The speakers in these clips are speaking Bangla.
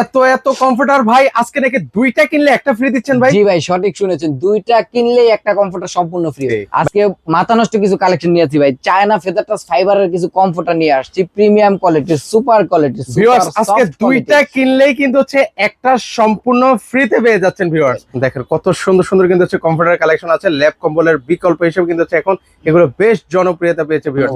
এত এত কমফোর্টার ভাই আজকে নাকি দুইটা কিনলে একটা ফ্রি দিচ্ছেন ভাই? জি ভাই সঠিক শুনেছেন। দুইটা কিনলেই একটা কমফোর্টার সম্পূর্ণ ফ্রি আজকে মাথা নষ্ট কিছু কালেকশন নিয়েছি ভাই। চায়না ফেদার টাচ ফাইবারের কিছু কমফোর্টার নিয়ে আসছি। Premium quality super quality viewers আজকে দুইটা কিনলেই কিন্তু হচ্ছে একটা সম্পূর্ণ ফ্রিতে পেয়ে যাচ্ছেন ভিউয়ার্স দেখেন কত সুন্দর সুন্দর কিন্তু হচ্ছে কমফোর্টার কালেকশন আছে। ল্যাব কম্বলের বিকল্প হিসেবে কিন্তু হচ্ছে এখন এগুলো বেশ জনপ্রিয়তা পেয়েছে ভিউয়ার্স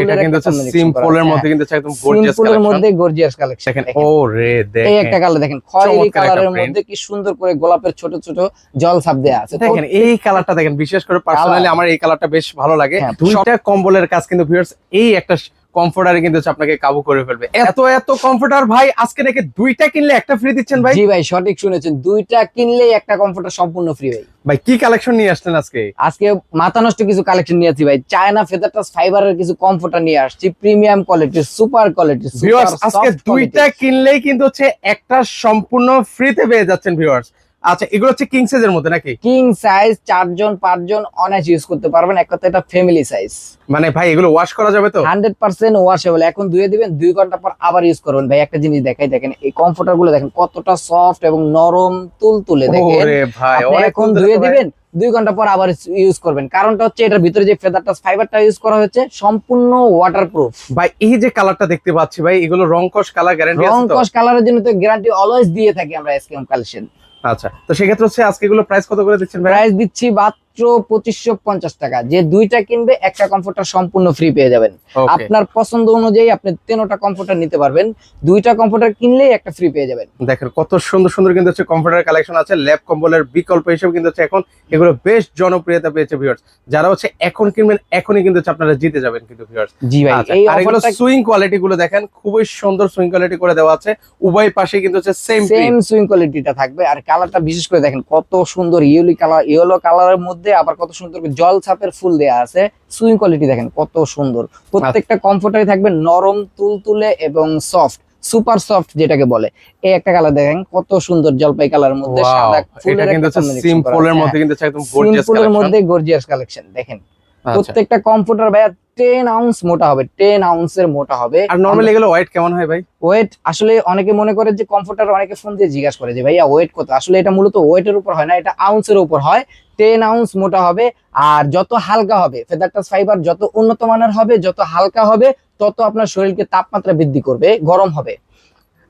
এটা কিন্তু হচ্ছে সিম্পলের মধ্যে কিন্তু হচ্ছে একদম গর্জিয়াস সিম্পলের কালেকশন মধ্যে গর্জিয়াস কালেকশন দেখেন ও রে এই একটা কালার দেখেন। খয়েরি কালারের মধ্যে কি সুন্দর করে গোলাপের ছোট ছোট জল ছাপ দেয়া আছে। দেখেন এই কালারটা দেখেন বিশেষ করে পার্সোনালি আমার এই কালারটা বেশ ভালো লাগে। হ্যাঁ, দুইটা কম্বলের কাজ কিন্তু ভিউয়ার্স এই একটা কমফোর্টারে কিন্তু আপনাকে কাবু করে ফেলবে। এত এত কমফোর্টার ভাই আজকে নাকি দুইটা কিনলে একটা ফ্রি দিচ্ছেন ভাই? জি ভাই সঠিক শুনেছেন। দুইটা কিনলেই একটা কমফোর্টার সম্পূর্ণ ফ্রি ভাই। ভাই কি কালেকশন নিয়ে আসছেন আজকে? আজকে মাথা নষ্ট কিছু কালেকশন নিয়েছি ভাই। চায়না ফেদার টাচ ফাইবারের কিছু কমফোর্টার নিয়ে আসছি। Premium quality super quality viewers আজকে দুইটা কিনলেই কিন্তু হচ্ছে একটা সম্পূর্ণ ফ্রিতে পেয়ে যাচ্ছেন ভিউয়ার্স আচ্ছা এগুলো হচ্ছে কিং সাইজের মধ্যে নাকি? কিং সাইজ চারজন পাঁচজন অনায়াস ইউজ করতে পারবেন। এক কথা এটা ফ্যামিলি সাইজ মানে ভাই এগুলো ওয়াশ করা যাবে তো? হান্ড্রেড পার্সেন্ট ওয়াশেবল এখন ধুয়ে দিবেন দুই ঘণ্টা পর আবার ইউজ করবেন। ভাই একটা জিনিস দেখাই দেখেন এই কমফোর্টারগুলো দেখেন কতটা সফট এবং নরম তুল তুলে দেখেন। ওরে ভাই আপনি এখন ধুয়ে দিবেন দুই ঘণ্টা পর আবার ইউজ করবেন। কারণটা হচ্ছে এটার ভিতরে যে ফেদার টাচ ফাইবারটা ইউজ করা হয়েছে সম্পূর্ণ ওয়াটারপ্রুফ ভাই এই যে কালারটা দেখতে পাচ্ছি ভাই এগুলো রং কস কালার গ্যারান্টি রং আছে তো? কস কালারের জন্য তো গ্যারান্টি অলওয়েজ দিয়ে থাকি আমরা এসকেএম কালেকশন আচ্ছা তো সেক্ষেত্রে হচ্ছে আজকে গুলো প্রাইস কত করে দিচ্ছেন প্রাইস দিচ্ছি মাত্র পঁচিশশো পঞ্চাশ টাকা। যে দুইটা কিনবে একটা কমফোর্টার সম্পূর্ণ ফ্রি পেয়ে যাবেন। আপনার পছন্দ অনুযায়ী আপনি তেনোটা কমফোর্টার নিতে পারবেন। দুইটা কমফোর্টার কিনলেই একটা ফ্রি পেয়ে যাবেন। দেখেন কত সুন্দর সুন্দর কিন্তু হচ্ছে কমফোর্টার কালেকশন আছে। ল্যাব কম্বলের বিকল্প হিসেবে কিন্তু হচ্ছে এখন এগুলো বেশ জনপ্রিয়তা পেয়েছে ভিউয়ার্স যারা হচ্ছে এখন কিনবেন এখনই কিন্তু আপনারা জিতে যাবেন কিন্তু ভিউয়ার্স জি ভাই আচ্ছা, এই আর এগুলো সুইং কোয়ালিটি গুলো দেখেন খুবই সুন্দর সুইং কোয়ালিটি করে দেওয়া আছে। উভয় পাশে কিন্তু হচ্ছে সেম সেম সুইং কোয়ালিটিটা থাকবে। আর কালারটা বিশেষ করে দেখেন কত সুন্দর ইয়েলি কালার ইয়েলো কালারের মধ্যে আবার কত সুন্দর জল ছাপের ফুল দেয়া আছে। সুইং কোয়ালিটি দেখেন কত সুন্দর। প্রত্যেকটা কমফোর্টারি থাকবে নরম তুলতুলে এবং সফট সুপার সফট যেটাকে বলে। এই একটা কালার দেখেন কত সুন্দর জলপাই কালার মধ্যে সাদা ফুলের। মধ্যে কিন্তু একদম গর্জিয়াস কালেকশন মধ্যে দেখেন। আচ্ছা প্রত্যেকটা কমফোর্টার ভাইয়া টেন আউন্স মোটা হবে টেন আউন্সের মোটা হবে। আর নরমালি এগুলো ওয়েট কেমন হয় ভাই? ওয়েট আসলে অনেকে মনে করে যে কমফোর্টার অনেকে ফোন দিয়ে জিজ্ঞাসা করে যে ভাইয়া ওয়েট কত? আসলে এটা মূলত ওয়েটের উপর হয় না এটা আউন্সের উপর হয়। টেন আউন্স মোটা হবে আর যত হালকা হবে ফেদার টাচ ফাইবার যত উন্নত মানের হবে যত হালকা হবে তত আপনার শরীরকে তাপমাত্রা বৃদ্ধি করবে গরম হবে।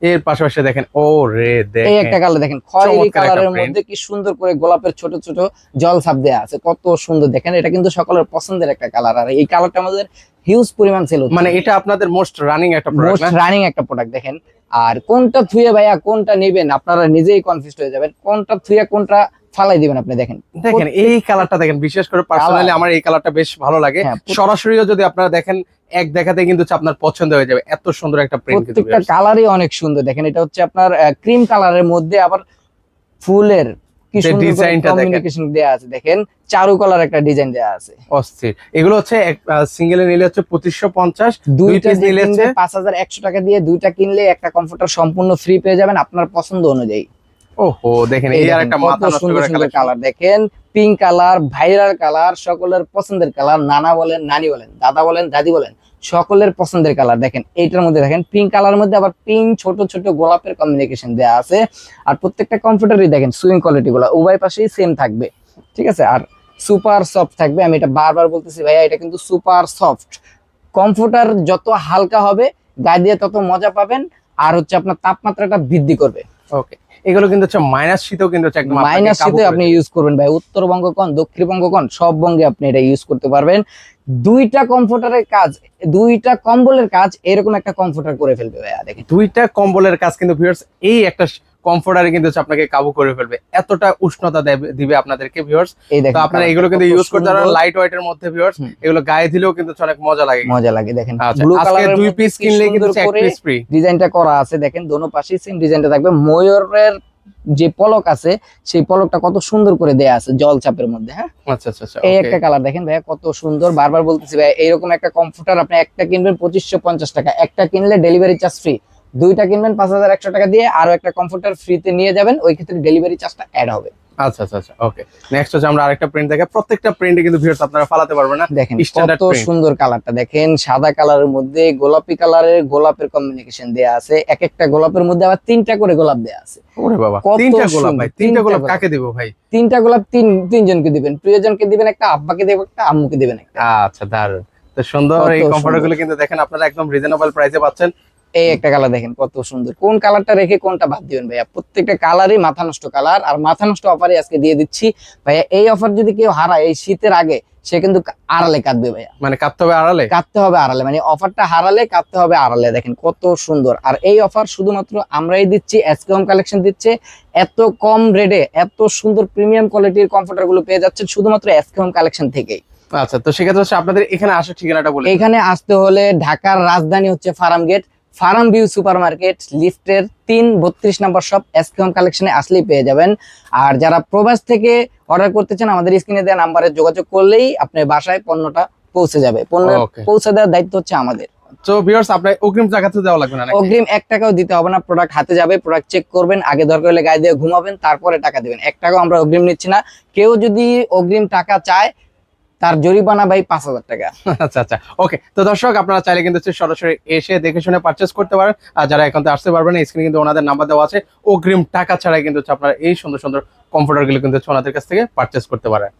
এর পাশাপাশি দেখেন ও রে এই দেখেন। একটা কালার দেখেন খয়েরি কালারের মধ্যে কি সুন্দর করে গোলাপের ছোট ছোট জল ছাপ দেয়া আছে কত সুন্দর। দেখেন এটা কিন্তু সকলের পছন্দের একটা কালার। আর এই কালারটা আমাদের হিউজ পরিমাণ সেল মানে এটা আপনাদের মোস্ট রানিং একটা প্রোডাক্ট মোস্ট রানিং একটা প্রোডাক্ট দেখেন। আর কোনটা থুয়ে ভাইয়া কোনটা নেবেন আপনারা নিজেই কনফিউজ হয়ে যাবেন। কোনটা থুয়ে কোনটা ফালাই দিবেন আপনি দেখেন। দেখেন এই কালারটা দেখেন বিশেষ করে পার্সোনালি আমার এই কালারটা বেশ ভালো লাগে। হ্যাঁ, সরাসরিও যদি আপনারা দেখেন এক দেখাতে কিন্তু আপনার পছন্দ হয়ে যাবে। এত সুন্দর একটা প্রিন্ট প্রত্যেকটা কালারই অনেক সুন্দর। দেখেন এটা হচ্ছে আপনার ক্রিম কালারের মধ্যে আবার ফুলের কি ডিজাইনটা দেখেন। কমিউনিকেশন আছে। দেখেন চারু কালার একটা ডিজাইন দেয়া আছে। অস্থির। এগুলো হচ্ছে সিঙ্গেলে নিলে হচ্ছে পঁচিশশো পঞ্চাশ দুইটা নিলে পাঁচ হাজার একশো টাকা দিয়ে দুইটা কিনলে একটা কমফোর্টার সম্পূর্ণ ফ্রি পেয়ে যাবেন আপনার পছন্দ অনুযায়ী। ওহো দেখেন এই আর একটা মাথা নষ্ট সুন্দর করা সুন্দর কালার দেখেন পিঙ্ক কালার ভাইরাল কালার সকলের পছন্দের কালার নানা বলেন নানি বলেন দাদা বলেন দাদি বলেন সকলের পছন্দের কালার দেখেন এইটার মধ্যে দেখেন পিঙ্ক কালার মধ্যে আবার পিঙ্ক ছোট ছোট গোলাপের কমিউনিকেশন দেওয়া আছে। আর প্রত্যেকটা কমফোর্টারই দেখেন সুইং কোয়ালিটি গুলো উভয় পাশেই সেম থাকবে ঠিক আছে? আর সুপার সফট থাকবে আমি এটা বারবার বলতেছি ভাইয়া এটা কিন্তু সুপার সফট কমফোর্টার যত হালকা হবে গায়ে দিয়ে তত মজা পাবেন আর হচ্ছে আপনার তাপমাত্রাটা বৃদ্ধি করবে। ওকে এগুলো কিন্তু হচ্ছে মাইনাস শীতেও কিন্তু হচ্ছে একদম মাইনাস শীতে আপনি ইউজ করবেন ভাই। উত্তরবঙ্গ কোন দক্ষিণবঙ্গ কোন সব বঙ্গে আপনি এটা ইউজ করতে পারবেন। দুইটা কমফোর্টারের কাজ দুইটা কম্বলের কাজ এরকম একটা কমফোর্টার করে ফেলবে ভাইয়া দেখেন। দুইটা কম্বলের কাজ কিন্তু ভিউয়ার্স এই একটা কমফোর্টারে কিন্তু আপনাকে কাবু করে ফেলবে। এতটা উষ্ণতা দিবে আপনাদেরকে ভিউয়ার্স তো আপনারা এগুলো কিন্তু ইউজ করতে পারেন লাইট ওয়েটের মধ্যে ভিউয়ার্স এগুলো গায়ে দিলেও কিন্তু অনেক মজা লাগে। মজা লাগে দেখেন। আচ্ছা ব্লু আজকে কালারের দুই পিস কিনলে কিন্তু এক পিস ফ্রি ডিজাইনটা করা আছে দেখেন দোনো পাশেই সেম ডিজাইনটা থাকবে। ময়ূরের যে পলক আছে সেই পলকটা কত সুন্দর করে দেয়া আছে জল চাপের মধ্যে হ্যাঁ? আচ্ছা আচ্ছা আচ্ছা এই একটা কালার দেখেন ভাইয়া কত সুন্দর। বারবার বলতেছি ভাই এইরকম একটা কম্পিউটার আপনি একটা কিনবেন পঁচিশশো পঞ্চাশ টাকা। একটা কিনলে ডেলিভারি চার্জ ফ্রি দুইটা কিনবেন পাঁচ হাজার একশো টাকা দিয়ে আরও একটা কম্পিউটার ফ্রিতে নিয়ে যাবেন ওই ক্ষেত্রে ডেলিভারি চার্জটা অ্যাড হবে। আচ্ছা আচ্ছা আচ্ছা ওকে নেক্সট হচ্ছে আমরা আরেকটা প্রিন্ট দেখে প্রত্যেকটা প্রিন্টে কিন্তু ভিউয়ার্স আপনারা ফালাতে পারবেন না। দেখেন কত সুন্দর কালারটা দেখেন সাদা কালারের মধ্যে গোলাপি কালারের গোলাপের কম্বিনেশন দেয়া আছে। এক একটা গোলাপের মধ্যে আবার তিনটা করে গোলাপ দেয়া আছে। ওরে বাবা তিনটা গোলাপ ভাই তিনটা গোলাপ গোলাপ। কাকে দিব ভাই? তিনটা গোলাপ তিন তিনজনকে দিবেন। প্রিয়জনকে দিবেন একটা আব্বাকে দেবেন একটা আম্মুকে দিবেন একটা। আচ্ছা দারুণ তো সুন্দর এই কিন্তু দেখেন আপনারা একদম রিজনেবল প্রাইসে পাচ্ছেন। এই একটা কালার দেখেন কত সুন্দর। কোন কালারটা রেখে কোনটা বাদ দিবেন ভাইয়া? প্রত্যেকটা কালারই মাথা নষ্ট কালার আর মাথা নষ্ট অফারই আজকে দিয়ে দিচ্ছি। ভাইয়া এই অফার যদি কেউ হারায় এই শীতের আগে সে কিন্তু আড়ালে কাঁদবে ভাইয়া। মানে কাটতে হবে আড়ালে? কাটতে হবে আড়ালে মানে অফারটা হারালে কাটতে হবে আড়ালে। দেখেন কত সুন্দর। আর এই অফার শুধুমাত্র আমরাই দিচ্ছি এসকে হোম কালেকশন দিচ্ছে। এত কম রেটে এত সুন্দর প্রিমিয়াম কোয়ালিটির কমফোর্টারগুলো পেয়ে যাচ্ছে শুধুমাত্র এসকে হোম কালেকশন থেকেই। আচ্ছা তো সেক্ষেত্রে হচ্ছে আপনাদের এখানে আসার ঠিকানাটা বলে এখানে আসতে হলে ঢাকার রাজধানী হচ্ছে Farm Gate Farm View Super Market লিফটের তিন বত্রিশ নম্বর শপ এসকে হোম কালেকশনে আসলেই পেয়ে যাবেন। আর যারা প্রবাস থেকে অর্ডার করতে চান আমাদের স্ক্রিনে দেওয়া নাম্বারে যোগাযোগ করলেই আপনার বাসায় পণ্যটা পৌঁছে যাবে। পণ্য পৌঁছে দেওয়ার দায়িত্ব হচ্ছে আমাদের। তো ভিউয়ার্স আপনার অগ্রিম টাকা তো দেওয়া লাগবে না অগ্রিম টাকাও দিতে হবে না প্রোডাক্ট হাতে যাবে প্রোডাক্ট চেক করবেন আগে দরকার হলে গায়ে দিয়ে ঘুমাবেন তারপরে টাকা দিবেন। টাকাও আমরা অগ্রিম নিচ্ছি না। কেউ যদি অগ্রিম টাকা চায় তার জরিমানা ভাই পাঁচ হাজার টাকা। আচ্ছা আচ্ছা। ওকে তো দর্শক, আপনারা চাইলে কিন্তু সরাসরি এসে দেখে শুনে পারচেস করতে পারেন। আর যারা এখন তো আসতে পারবেন স্ক্রিনে কিন্তু ওনাদের নাম্বার দেওয়া আছে। অগ্রিম টাকা ছাড়াই কিন্তু আপনারা এই সুন্দর সুন্দর কম্পিউটারগুলো কিন্তু ওনাদের কাছ থেকে পারচেস করতে পারেন।